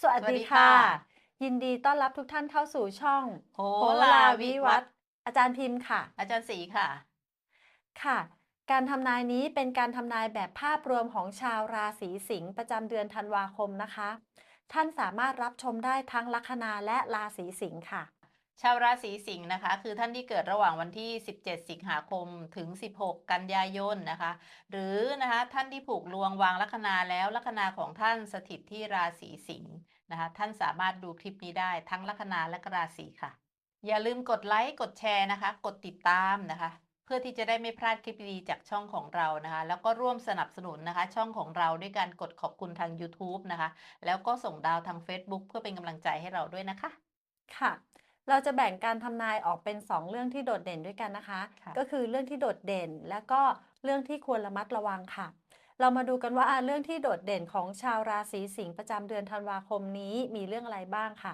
สวัสสวัสดีดีค่ะค่ะ ยินดีต้อนรับทุกท่านเข้าสู่ช่องโหราวิวัฒน์อาจารย์พิมพ์ค่ะ อาจารย์ศรีค่ะ ค่ะ การทำนายนี้เป็นการทำนายแบบภาพรวมของชาวราศีสิงห์ประจำเดือนธันวาคมนะคะ ท่านสามารถรับชมได้ทั้งลัคนาและราศีสิงห์ค่ะ ชาวราศีสิงห์นะคะ คือท่านที่เกิดระหว่างวันที่ 17 สิงหาคมถึง 16 กันยายนนะคะ หรือนะคะท่านที่ผูกลวงวางลัคนาแล้วลัคนาของท่านสถิตที่ราศีสิงห์นะคะ ท่านสามารถดูคลิปนี้ได้ทั้งลัคนาและราศีค่ะ อย่าลืมกดไลค์กดแชร์นะคะ กดติดตามนะคะ เพื่อที่จะได้ไม่พลาดคลิปดีจากช่องของเรานะคะ แล้วก็ร่วมสนับสนุนนะคะ ช่องของเราด้วยการกดขอบคุณทาง YouTube นะคะ แล้วก็ส่งดาวทาง Facebook เพื่อเป็นกำลังใจให้เราด้วยนะคะ ค่ะ เราจะแบ่งการทำนายออกเป็น 2 เรื่องที่โดดเด่นด้วยกันนะคะค่ะก็คือเรื่องที่โดดเด่น และก็เรื่องที่ควรระมัดระวังค่ะ เรามาดูกันว่าอะเรื่องที่โดดเด่นของชาวราศีสิงห์ประจำเดือนธันวาคมนี้มีเรื่องอะไรบ้างค่ะ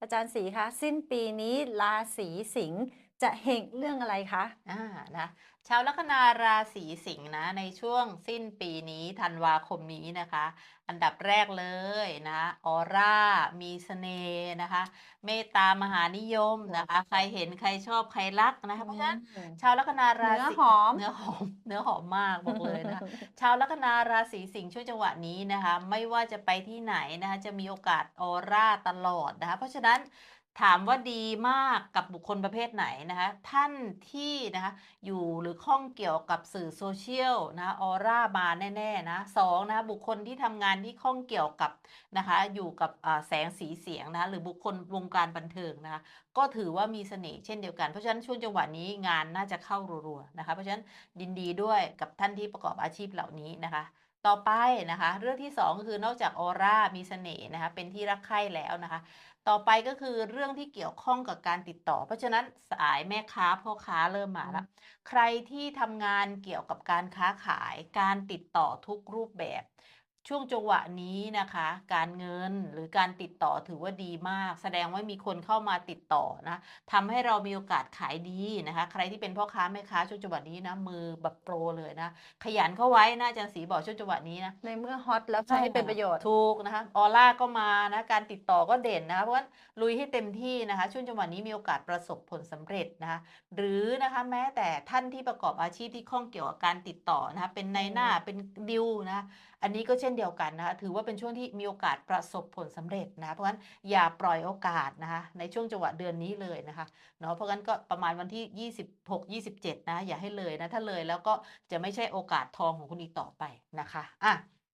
อาจารย์ศรีคะสิ้นปีนี้ราศีสิงห์ จะเฮงเรื่องอะไรคะอ่านะชาวลัคนาราศีสิงห์นะ ในช่วงสิ้นปีนี้ธันวาคมนี้นะคะ อันดับแรกเลยนะออร่า มีเสน่ห์นะคะ เมตตามหานิยมนะคะ ใครเห็นใครชอบใครรักนะคะเพราะฉะนั้นอืมชาวลัคนาราศีเนื้อหอมเนื้อหอมเนื้อหอมมากบอกเลยนะชาวลัคนาราศีสิงห์ช่วงจังหวะนี้นะคะ ไม่ว่าจะไปที่ไหนนะคะจะมีโอกาสออร่าตลอดนะคะ เพราะฉะนั้น ถามว่าดีมากกับบุคคลประเภทไหนนะคะท่านที่นะคะอยู่หรือข้องเกี่ยวกับสื่อโซเชียลนะออร่ามาแน่ๆนะสองนะคะบุคคลที่ทำงานที่ข้องเกี่ยวกับนะคะอยู่กับแสงสีเสียงนะคะหรือบุคคลวงการบันเทิงนะคะก็ถือว่ามีเสน่ห์เช่นเดียวกันเพราะฉะนั้นช่วงจังหวะนี้งานน่าจะเข้ารัวๆนะคะเพราะฉะนั้นยินดีด้วยกับท่านที่ประกอบอาชีพเหล่านี้นะคะ ต่อไปนะคะ เรื่องที่สองก็คือนอกจากออร่ามีเสน่ห์นะคะ เป็นที่รักใคร่แล้วนะคะ ต่อไปก็คือเรื่องที่เกี่ยวข้องกับการติดต่อ เพราะฉะนั้นสายแม่ค้าพ่อค้าเริ่มมาแล้ว ใครที่ทำงานเกี่ยวกับการค้าขาย การติดต่อทุกรูปแบบ ช่วงจังหวะนี้นะคะ การเงินหรือการติดต่อถือว่าดีมาก แสดงว่ามีคนเข้ามาติดต่อนะทำให้เรามีโอกาสขายดีนะคะ ใครที่เป็นพ่อค้าแม่ค้าช่วงจังหวะนี้นะมือแบบโปรเลยนะ ขยันเข้าไว้นะอาจารย์ศรีบอกช่วงจังหวะนี้นะในเมื่อฮอตแล้วใช้ให้เป็นประโยชน์ถูกนะคะออร่าก็มานะการติดต่อก็เด่นนะคะเพราะฉะนั้นลุยให้เต็มที่นะคะ ช่วงจังหวะนี้มีโอกาสประสบผลสำเร็จนะคะหรือนะคะแม้แต่ท่านที่ประกอบอาชีพที่ข้องเกี่ยวกับการติดต่อนะคะเป็นในหน้าเป็นดิวนะคะอันนี้ก็เช่นเดียวกันนะคะถือว่าเป็นช่วงที่มีโอกาสประสบผลสำเร็จนะะเพราะฉะนั้นอย่าปล่อยโอกาสนะคะในช่วงจังหวะเดือนนี้เลยนะคะเนาะเพราะงั้นก็ประมาณวันที่ 26 27 นะอย่าให้เลยนะถ้าเลยแล้วก็จะไม่ใช่โอกาสทองของคุณอีกต่อไปนะคะอะ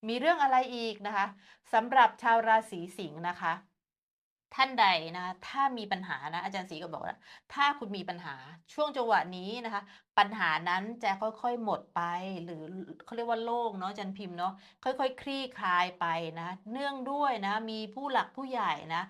มีเรื่องอะไรอีกนะคะสำหรับชาวราศีสิงห์นะคะ ท่านใดนะถ้ามีปัญหานะอาจารย์ศรีก็บอกว่าถ้าคุณมีปัญหาช่วงจังหวะนี้นะคะ ปัญหานั้นจะค่อยๆหมดไปหรือเขาเรียกว่าโล่งเนาะอาจารย์พิมพ์เนาะค่อยๆคลี่คลายไปนะ เนื่องด้วยนะมีผู้หลักผู้ใหญ่นะ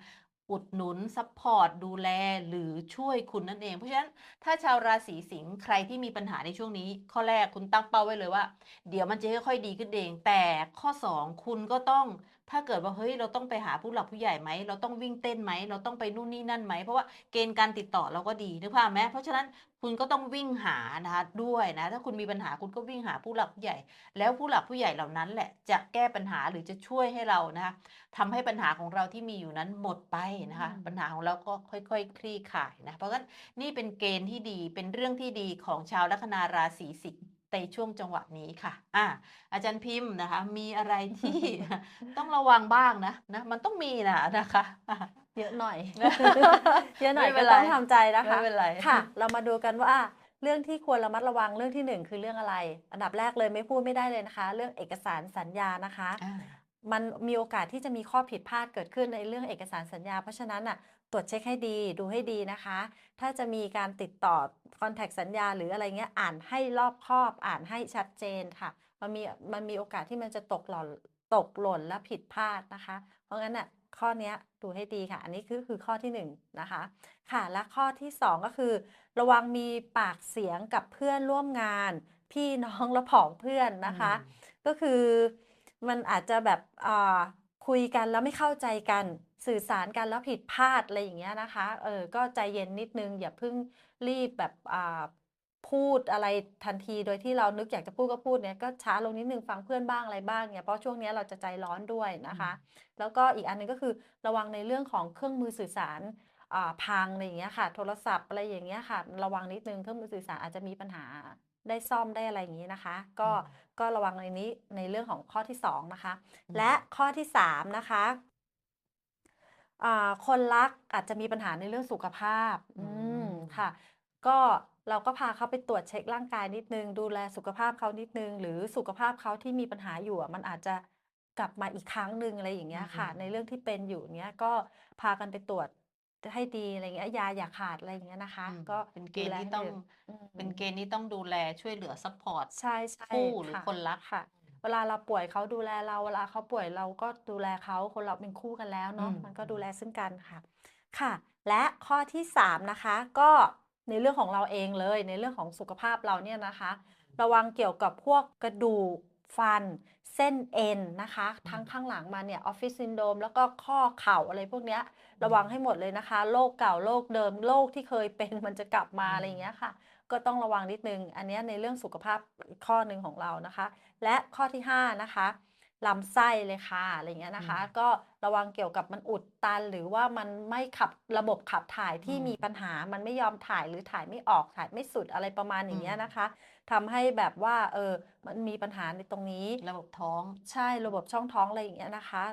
อุดหนุนซัพพอร์ตดูแลหรือช่วยคุณนั่นเอง เพราะฉะนั้นถ้าชาวราศีสิงห์ใครที่มีปัญหาในช่วงนี้ ข้อแรกคุณตั้งเป้าไว้เลยว่า เดี๋ยวมันจะค่อยๆดีขึ้นเอง แต่ข้อ 2 คุณก็ต้องถ้าเกิดว่าเฮ้ยเราต้องไปหาผู้หลักผู้ใหญ่ไหมเราต้องวิ่งเต้นไหมเราต้องไปนู่นนี่นั่นไหมเพราะว่าเกณฑ์การติดต่อเราก็ดีนึกภาพไหมเพราะฉะนั้น คุณก็ต้องวิ่งหานะคะด้วยนะ ถ้าคุณมีปัญหาคุณก็วิ่งหาผู้หลักผู้ใหญ่ แล้วผู้หลักผู้ใหญ่เหล่านั้นแหละจะแก้ปัญหาหรือจะช่วยให้เรานะคะทำให้ปัญหาของเราที่มีอยู่นั้นหมดไปนะคะอืมปัญหาของเราก็ค่อยๆคลี่คลายนะ เพราะฉะนั้นนี่เป็นเกณฑ์ที่ดีเป็นเรื่องที่ดีของชาวลัคนาราศีสิงห์ในช่วงจังหวะนี้ค่ะ อะอาจารย์พิมพ์นะคะ มีอะไรที่ต้องระวังบ้างนะนะ มันต้องมีนะนะคะอะ เยอะหน่อยไม่เยอะหน่อยเป็ก็นไรต้องทำใจนะคะไม่เป็นไรค่ะ เรามาดูกันว่าเรื่องที่ควรระมัดระวังเรื่องที่หนึ่งคือเรื่องอะไร อันดับแรกเลยไม่พูดไม่ได้เลยนะคะ เรื่องเอกสารสัญญานะคะอ่ามันมีโอกาสที่จะมีข้อผิดพลาดเกิดขึ้นในเรื่องเอกสารสัญญา เพราะฉะนั้นน่ะตรวจเช็คให้ดีดูให้ดีนะคะ ถ้าจะมีการติดต่อคอนแทคสัญญาหรืออะไรเงี้ยอ่านให้รอบคอบอ่านให้ชัดเจนค่ะ มันมีมันมีโอกาสที่มันจะตกหล่นตกหล่นและผิดพลาดนะคะ เพราะงั้นน่ะ ข้อเนี้ยดูให้ดีค่ะ อันนี้คือคือข้อที่หนึ่งนะคะค่ะและข้อที่สองก็คือ ระวังมีปากเสียงกับเพื่อนร่วมงาน พี่น้องและผองเพื่อนนะคะอืมก็คือมันอาจจะแบบอ่าคุยกันแล้วไม่เข้าใจกันสื่อสารกันแล้วผิดพลาดอะไรอย่างเงี้ยนะคะเออก็ใจเย็นนิดนึงอย่าเพิ่งรีบแบบอ่า พูดอะไรทันทีโดยที่เรานึกอยากจะพูดก็พูดเนี่ยก็ช้าลงนิดนึงฟังเพื่อนบ้างอะไรบ้างเนี่ยเพราะช่วงเนี้ยเราจะใจร้อนด้วยนะคะ แล้วก็อีกอันหนึงก็คือระวังในเรื่องของเครื่องมือสื่อสารอ่าพังอะไรอย่างเงี้ยค่ะ โทรศัพท์อะไรอย่างเงี้ยค่ะ ระวังนิดนึงเครื่องมือสื่อสารอาจจะมีปัญหาได้ซ่อมได้อะไรอย่างงี้นะคะ ก็อืมก็ระวังในนี้ในเรื่องของข้อที่สองนะคะอืมและข้อที่สามนะคะอ่าคนรักอาจจะมีปัญหาในเรื่องสุขภาพ อืมค่ะ ก็ เราก็พาเขาไปตรวจเช็คร่างกายนิดนึง ดูแลสุขภาพเขานิดนึง หรือสุขภาพเขาที่มีปัญหาอยู่อะมันอาจจะกลับมาอีกครั้งหนึ่งอะไรอย่างเงี้ยค่ะอืมในเรื่องที่เป็นอยู่เนี้ยก็พากันไปตรวจให้ดีอะไรเงี้ยยาอย่าขาดอะไรอย่างเงี้ยนะคะอืมก็เป็นเกดูณฑ์แลที่ให้ต้องดีอืมเป็นเกณฑ์ที่ต้องดูแลช่วยเหลือซัพพอร์ตใช่ใช่คู่หรือค่ะคนรักค่ะ เวลาเราป่วยเขาดูแลเราเวลาเขาป่วยเราก็ดูแลเขาคนเราเป็นคู่กันแล้วเนาะอืมมันก็ดูแลซึ่งกันค่ะ ค่ะ และข้อที่สามนะคะก็ ในเรื่องของเราเองเลย ในเรื่องของสุขภาพเราเนี่ยนะคะ ระวังเกี่ยวกับพวกกระดูกฟัน เส้นเอ็นนะคะ ทั้งข้างหลังมาเนี่ยออฟฟิศซินโดมแล้วก็ข้อเข่าอะไรพวกเนี้ยระวังให้หมดเลยนะคะโรคเก่าโรคเดิมโรคที่เคยเป็นมันจะกลับมาอะไรอย่างเงี้ยค่ะ ก็ต้องระวังนิดนึง อันนี้ในเรื่องสุขภาพข้อหนึ่งของเรานะคะ และข้อที่ 5 นะคะ ลำไส้เลยค่ะอะไรอย่างเงี้ยนะคะ ก็ระวังเกี่ยวกับมันอุดตัน หรือว่ามันไม่ขับระบบขับถ่ายที่อืมมีปัญหามันไม่ยอมถ่ายหรือถ่ายไม่ออกถ่ายไม่สุดอะไรประมาณอย่างเงี้ยอืมนะคะทำให้แบบว่าเออมันมีปัญหาในตรงนี้ ระบบท้องใช่ระบบช่องท้องอะไรอย่างเงี้ยนะคะ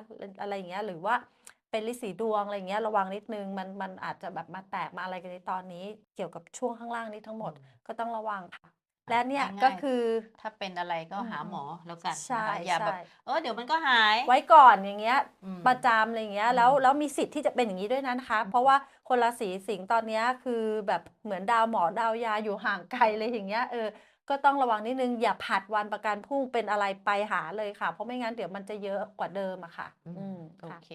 อะไรอย่างเงี้ยหรือว่าเป็นลินสีดวงอะไรอย่างเงี้ยระวังนิดนึงมันมันอาจจะแบบมาแตกมาอะไรกันในตอนนี้ เกี่ยวกับช่วงข้างล่างนี้ทั้งหมดอืมก็ต้องระวังค่ะ และเนี่ยง่ายๆ ก็คือถ้าเป็นอะไรก็อืมหาหมอแล้วกันใช่นะคะอย่าแบบ ใช่เออเดี๋ยวมันก็หายไว้ก่อนอย่างเงี้ย อืม ประจำอะไรอย่างเงี้ยแล้วอืมแล้วมีสิทธิ์ที่จะเป็นอย่างนี้ด้วยนะนะคะ อืม เพราะว่าคนราศีสิงห์ตอนเนี้ยคือแบบเหมือนดาวหมอดาวยาอยู่ห่างไกลเลยอย่างเงี้ยเออก็ต้องระวังนิดนึงอย่าผัดวันประกันพรุ่งเป็นอะไรไปหาเลยค่ะ เพราะไม่งั้นเดี๋ยวมันจะเยอะกว่าเดิมอะค่ะ อืมอืมโอค่ะเค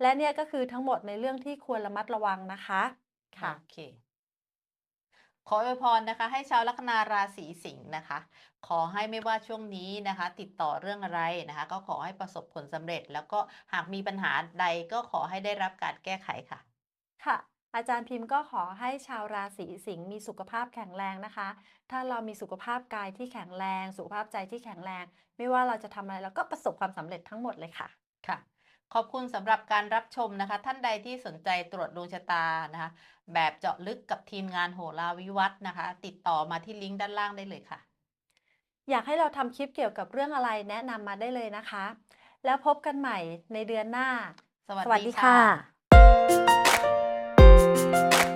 และเนี่ยก็คือทั้งหมดในเรื่องที่ควรระมัดระวังนะคะค่ะ โอเค ขออวยพรนะคะ ให้ชาวลัคนาราศีสิงห์นะคะ ขอให้ไม่ว่าช่วงนี้นะคะ ติดต่อเรื่องอะไรนะคะ ก็ขอให้ประสบผลสำเร็จ แล้วก็หากมีปัญหาใดก็ขอให้ได้รับการแก้ไขค่ะ ค่ะ อาจารย์พิมพ์ก็ขอให้ชาวราศีสิงห์มีสุขภาพแข็งแรงนะคะ ถ้าเรามีสุขภาพกายที่แข็งแรง สุขภาพใจที่แข็งแรง ไม่ว่าเราจะทำอะไรเราก็ประสบความสำเร็จทั้งหมดเลยค่ะ ค่ะ ขอบคุณสำหรับการรับชมนะคะ ท่านใดที่สนใจตรวจดวงชะตานะคะ แบบเจาะลึกกับทีมงานโหราวิวัฒน์นะคะ ติดต่อมาที่ลิงก์ด้านล่างได้เลยค่ะ อยากให้เราทำคลิปเกี่ยวกับเรื่องอะไรแนะนำมาได้เลยนะคะ แล้วพบกันใหม่ในเดือนหน้า สวัสสวัสดีดีค่ะค่ะ